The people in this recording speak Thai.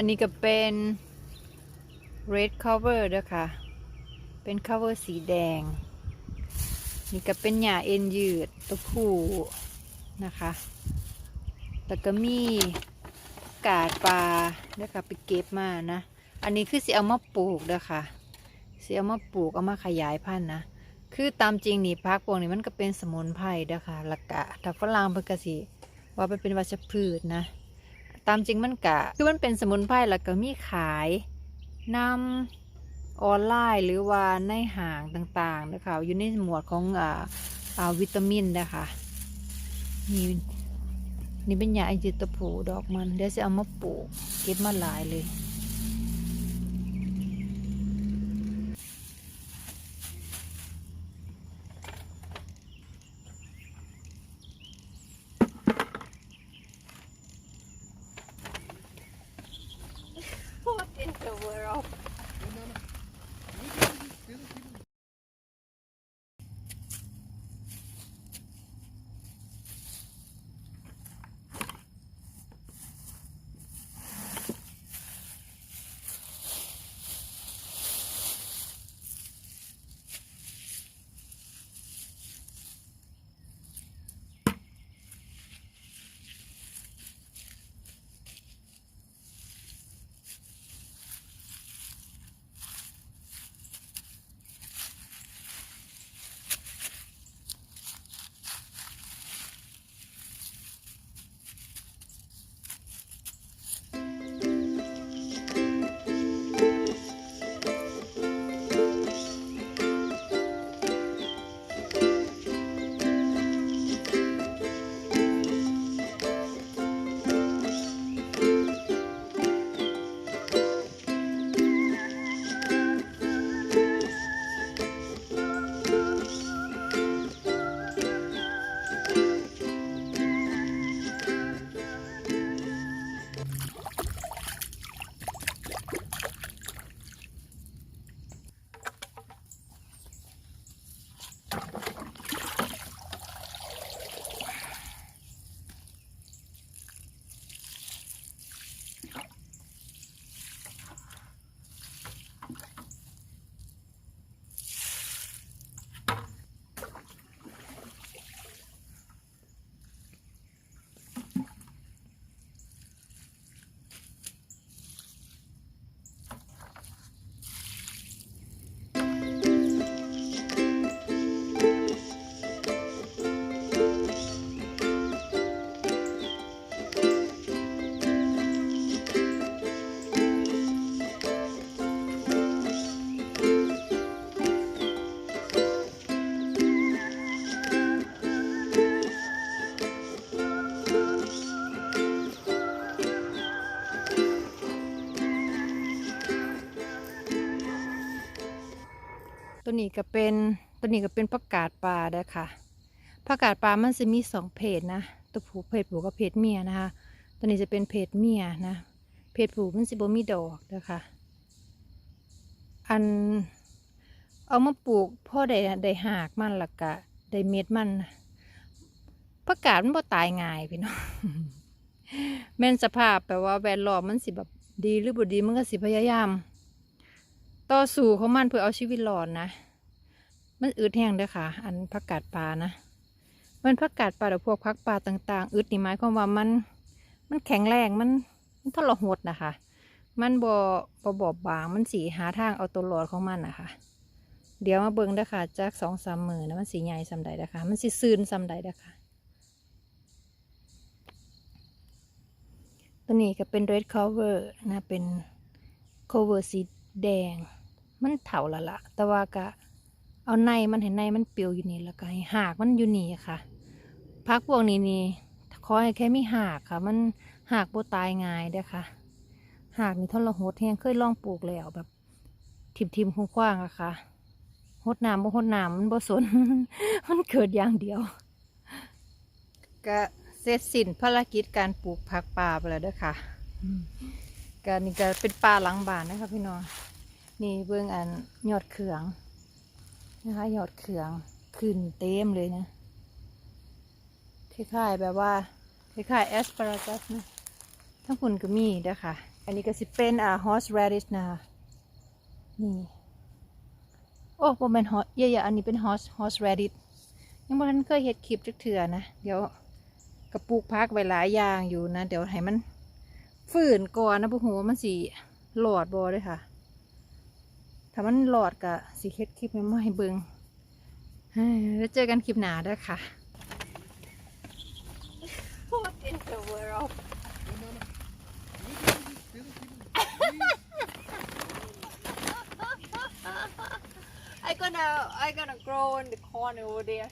อันนี้ก็เป็น red cover เด้อค่ะ เป็น cover สีแดง นี่ก็เป็นหญ้าเอ็นยืดตัวผู้นะคะ แล้วก็มีกาดปลาเด้อค่ะไปเก็บมานะ อันนี้คือสิเอามาปลูกเด้อค่ะสิเอามาปลูกเอามาขยายพันธุ์นะ คือตามจริงนี่พักพวกนี้มันก็เป็นสมุนไพรเด้อค่ะล้วก็ถ้าฝรั่งเพิ่นก็สิว่ามันเป็นวัชพืชนะ ตามจริงมันกะ คือมันเป็นสมุนไพรแล้วก็มีขายนำออนไลน์หรือว่าในห้างต่างๆนะคะอยู่ในหมวดของอ่าอ่าวิตามินนะคะนี่นี่เป็นยาไอจิตะผูดอกมันเดี๋ยวจะเอามาปลูกเก็บมาหลายเลย ตัวนี้ก็เป็นตัวนี้ก็เป็นผักกาดปลาเด้ค่ะผักกาดปลามันจะมีสองเพศนะตัวผู้เพศผู้กับเพศเมียนะคะ ตัวนี้จะเป็นเพศเมียนะเพศผู้มันสิบ่มีดอกเด้อค่ะอันเอามาปลูกพ่อได้ได้หากมันละกะได้เม็ดมันนะผักกาดมันบ่ตายง่ายพี่น้องแม่นสภาพแปลว่าแวดล้อมมันสิแบบดีหรือบ่ดีมันก็สิพยายาม ต่อสู้ของมันเพื่อเอาชีวิตรอดนะ มันอึดแห้งเด้อค่ะ อันผักกาดปลานะ มันผักกาดปลาหรือพวกผักปลาต่าง ๆ อึดนี่หมายความว่ามัน มันแข็งแรง มันมันทรหดนะคะ มันบ่บ่บอบบาง มันสีหาทางเอาตัวรอดของมันนะคะเดี๋ยวมาเบิ่งเด้อค่ะจากสองสามมือนะมันสีใหญ่สำใดเด้อค่ะ มันสีซื่นสำใดเด้อค่ะตัวนี้ก็เป็น red cover นะ เป็น cover สีแดง มันเถาและละแต่ว่าก็เอาในมันเห็นในมันเปรียวอยู่นี่แล้วก็ให้หากมันอยู่นี่ค่ะพักพวกนี้นี่ขอให้แค่มีหากค่ะ มันหากบ่ตายง่ายเด้อค่ะ หากนี่ทรหดแฮงเคยลองปลูกแล้วแบบทิมทิมๆคว้างๆอะค่ะหดน้ำบ่หดน้ำมันบ่สน มันเกิดอย่างเดียว ก็เสร็จสิ้นภารกิจการปลูกผักป่าไปแล้วเด้อค่ะอืมก็นี่ก็เป็นป่าหลังบ้านนะคะพี่น้อง นี่เบื้องอันยอดเขืองนะคะยอดเขืองขึ้นเต็มเลยนะคล้ายๆแบบว่าคล้ายๆแอสปารากัสนะทั้งคุณก็มีด้อค่ะ อันนี้ก็สิเป็นอ่า horse radish นะคะนี่โอ้โมเมนฮอสเยอะๆอันนี้เป็น horse horse radish ยังบ่ทันเคยเฮ็ดคลิปจักเถื่อนะ เดี๋ยวกระปลูกพักไว้หลายอย่างอยู่นะ เดี๋ยวให้มันฝืนก่อนนะพวกหัวมันสิหลอดบ่เลยค่ะ ถ้ามันหลอดก็สิเฮ็ดคลิปมาให้เบิงแล้วเจอกันคลิปหนาด้วยค่ะ What in the world I gonna I gonna grow in the corner over there